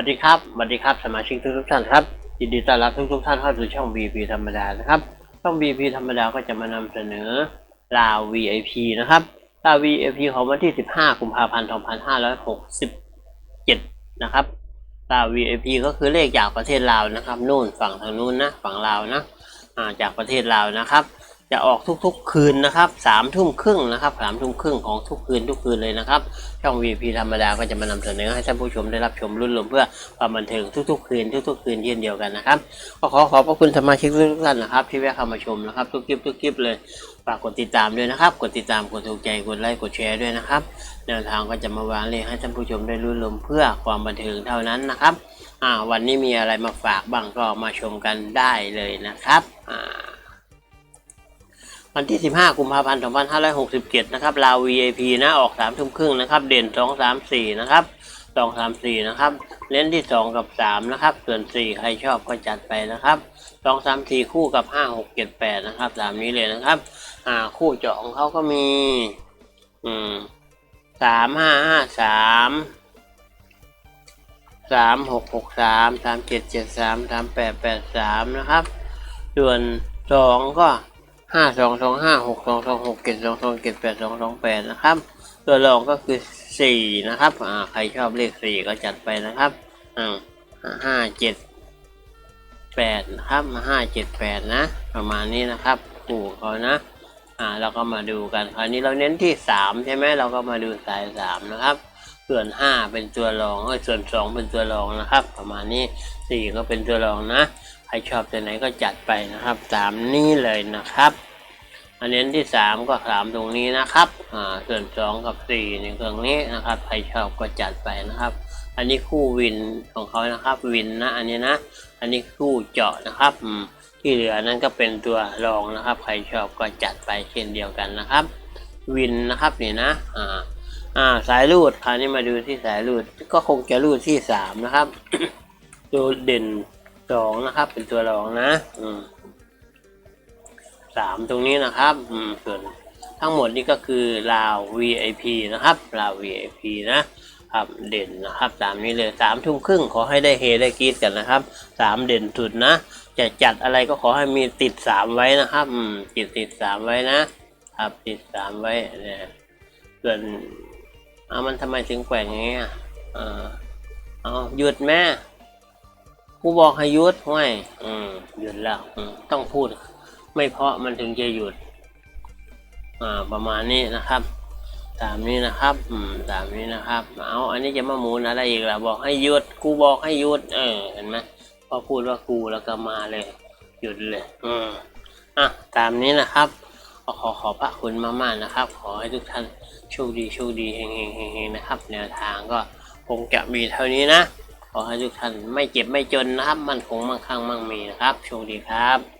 วัสดีครับสวัสดีครับสมาชิกทุกทุกท่านครับยินดีต้อนรับทุกทุกท่านเข้าสู่ช่อง BP ธรรมดานะครับช่อง BP ธรรมดาก็จะมานำเสนอลาว VIP นะครับลาว VIP ของวันที่ 15กุมภาพันธ์2567 นะครับลาว VIP ก็คือเลขจากประเทศลาวนะครับนู่นฝั่งทางนู้นนะฝั่งลาวนะจากประเทศลาวนะครับ จะออกทุกๆคืนนะครับสามทุ่มครึ่งนะครับสามทุ่มครึ่งของทุกคืนทุกคืนเลยนะครับ ช่อง VP ธรรมดาก็จะมานำเสนอให้ท่านผู้ชมได้รับชมรุ่นรวมเพื่อความบันเทิงทุกๆ คืนทุกๆ คืนเช่นเดียวกันนะครับก็ขอขอบพระคุณสมาชิกทุกท่านนะครับ ที่แวะเข้ามาชมนะครับทุกคลิปทุกคลิปเลยฝากกดติดตามด้วยนะครับ กดติดตาม กดถูกใจ กดไลค์ กดแชร์ด้วยนะครับ แนวทางก็จะมาวางเลขให้ท่านผู้ชมได้รุ่นรวมเพื่อความบันเทิงเท่านั้นนะครับ อ่า วันนี้มีอะไรมาฝากบ้างก็มาชมกันได้เลยนะครับ อ่า วันที่ 15 กุมภาพันธ์ 2567 นะครับ ลาว VIP นะ ออก3ทุ่มครึ่งนะครับ เด่น 2 3 4 นะครับ 2 3 4 นะครับ เล่นที่ 2 กับ 3 นะครับ ส่วน 4 ใครชอบก็จัดไปนะครับ 2 3 4 คู่กับ 5 6 7 8 นะครับตามนี้เลยนะครับอ่าคู่เจาะของเขาก็มี อืม 3 5 5 3 3 6 6 3 3 7 7 3 3 8 8 3นะครับ ส่วน2ก็ ห้าสองสองห้าหกสองสองหกเจ็ดสองสองเจ็ดแปดสองสองแปดนะครับ ตัวรองก็คือสี่นะครับอ่าใครชอบเลขสี่ก็จัดไปนะครับอ่าห้าเจ็ดแปดนะครับห้าเจ็ดแปดนะ ประมาณนี้นะครับคู่เขานะอ่าเราก็มาดูกันคราวนี้เราเน้นที่สามใช่ไหมเราก็มาดูสายสามนะครับ ส่วนห้าเป็นตัวรองเอ้ยส่วนสองเป็นตัวรองนะครับ ประมาณนี้สี่ก็เป็นตัวรองนะใครชอบตัวไหนก็จัดไปนะครับตามนี้เลยนะครับ อันเน้นที่สามก็สามตรงนี้นะครับอ่าส่วนสองกับสี่ในเครื่องนี้นะครับใครชอบก็จัดไปนะครับ อันนี้คู่วินของเขานะครับวินนะอันนี้นะ อันนี้คู่เจาะนะครับที่เหลือนั้นก็เป็นตัวรองนะครับ ใครชอบก็จัดไปเช่นเดียวกันนะครับ วินนะครับนี่นะอ่า อ่าสายรูดคราวนี้มาดูที่สายรูดก็คงจะรูดที่สามนะครับ ตัวเด่นสองนะครับ เป็นตัวรองนะอืมสามตรงนี้นะครับ อืมส่วนทั้งหมดนี่ก็คือลาว VIP นะครับลาว VIP นะครับเด่นนะครับตามนี้เลยสามทุ่มครึ่งขอให้ได้เฮได้กรีดกันนะครับสามเด่นสุดนะจะจัดอะไรก็ขอให้มีติดสามไว้นะครับ อืมติดติดสามไว้นะครับติดสามไว้เนี่ยส่วน เอามันทำไมถึงแกว่งอย่างเงี้ยเออเอาหยุดแม่กูบอกให้หยุดห้วยอืมหยุดแล้วอืมต้องพูด ไม่เพราะมันถึงจะหยุด อ่า ประมาณนี้นะครับ ตามนี้นะครับ อืม ตามนี้นะครับ เอาอันนี้จะมาหมุนอะไรอีกล่ะบอกให้หยุด กูบอกให้หยุด เออ เห็นไหมพอพูดว่ากูแล้วก็มาเลย หยุดเลย อืมอะ ตามนี้นะครับ ก็ขอขอบพระคุณมากๆนะครับ ขอให้ทุกท่านโชคดีโชคดีเฮงเฮงเฮงเฮงนะครับแนวทางก็คงจะมีเท่านี้นะ ขอให้ทุกท่านไม่เจ็บไม่จนนะครับ มันคงมั่งคั่งมั่งมีนะครับ โชคดีครับ